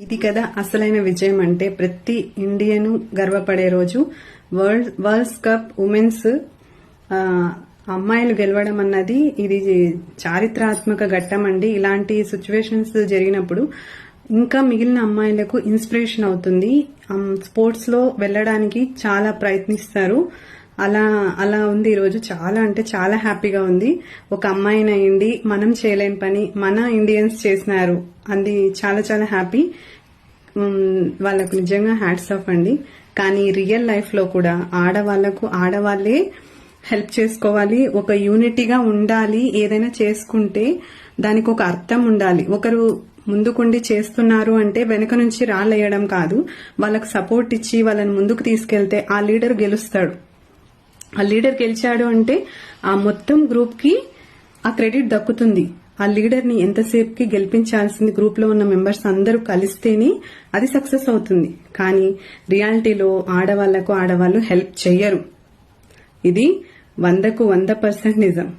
ఇది కదా అసలైన విజయం అంటే ప్రతి ఇండియను గర్వపడే రోజు. వరల్డ్ వరల్డ్స్ కప్ ఉమెన్స్ అమ్మాయిలు గెలవడం అన్నది ఇది చారిత్రాత్మక ఘట్టం అండి. ఇలాంటి సిచ్యువేషన్స్ జరిగినప్పుడు ఇంకా మిగిలిన అమ్మాయిలకు ఇన్స్పిరేషన్ అవుతుంది. స్పోర్ట్స్లో వెళ్ళడానికి చాలా ప్రయత్నిస్తారు. అలా అలా ఉంది ఈరోజు చాలా అంటే చాలా హ్యాపీగా ఉంది. ఒక అమ్మాయిని అయింది మనం చేయలేని పని మన ఇండియన్స్ చేసినారు. అది చాలా చాలా హ్యాపీ. వాళ్ళకు నిజంగా హ్యాట్స్ ఆఫ్ అండి. కానీ రియల్ లైఫ్లో కూడా ఆడవాళ్ళకు ఆడవాళ్ళే హెల్ప్ చేసుకోవాలి. ఒక యూనిటీగా ఉండాలి. ఏదైనా చేసుకుంటే దానికి ఒక అర్థం ఉండాలి. ఒకరు ముందుకుండి చేస్తున్నారు అంటే వెనక నుంచి రాళ్ళేయడం కాదు. వాళ్ళకు సపోర్ట్ ఇచ్చి వాళ్ళని ముందుకు తీసుకెళ్తే ఆ లీడర్ గెలుస్తాడు. ఆ లీడర్ గెలిచాడు అంటే ఆ మొత్తం గ్రూప్కి ఆ క్రెడిట్ దక్కుతుంది. ఆ లీడర్ని ఎంతసేపుకి గెలిపించాల్సింది గ్రూప్లో ఉన్న మెంబర్స్ అందరూ కలిస్తేనే అది సక్సెస్ అవుతుంది. కానీ రియాలిటీలో ఆడవాళ్ళకు ఆడవాళ్ళు హెల్ప్ చెయ్యరు. ఇది వందకు వంద పర్సెంట్ నిజం.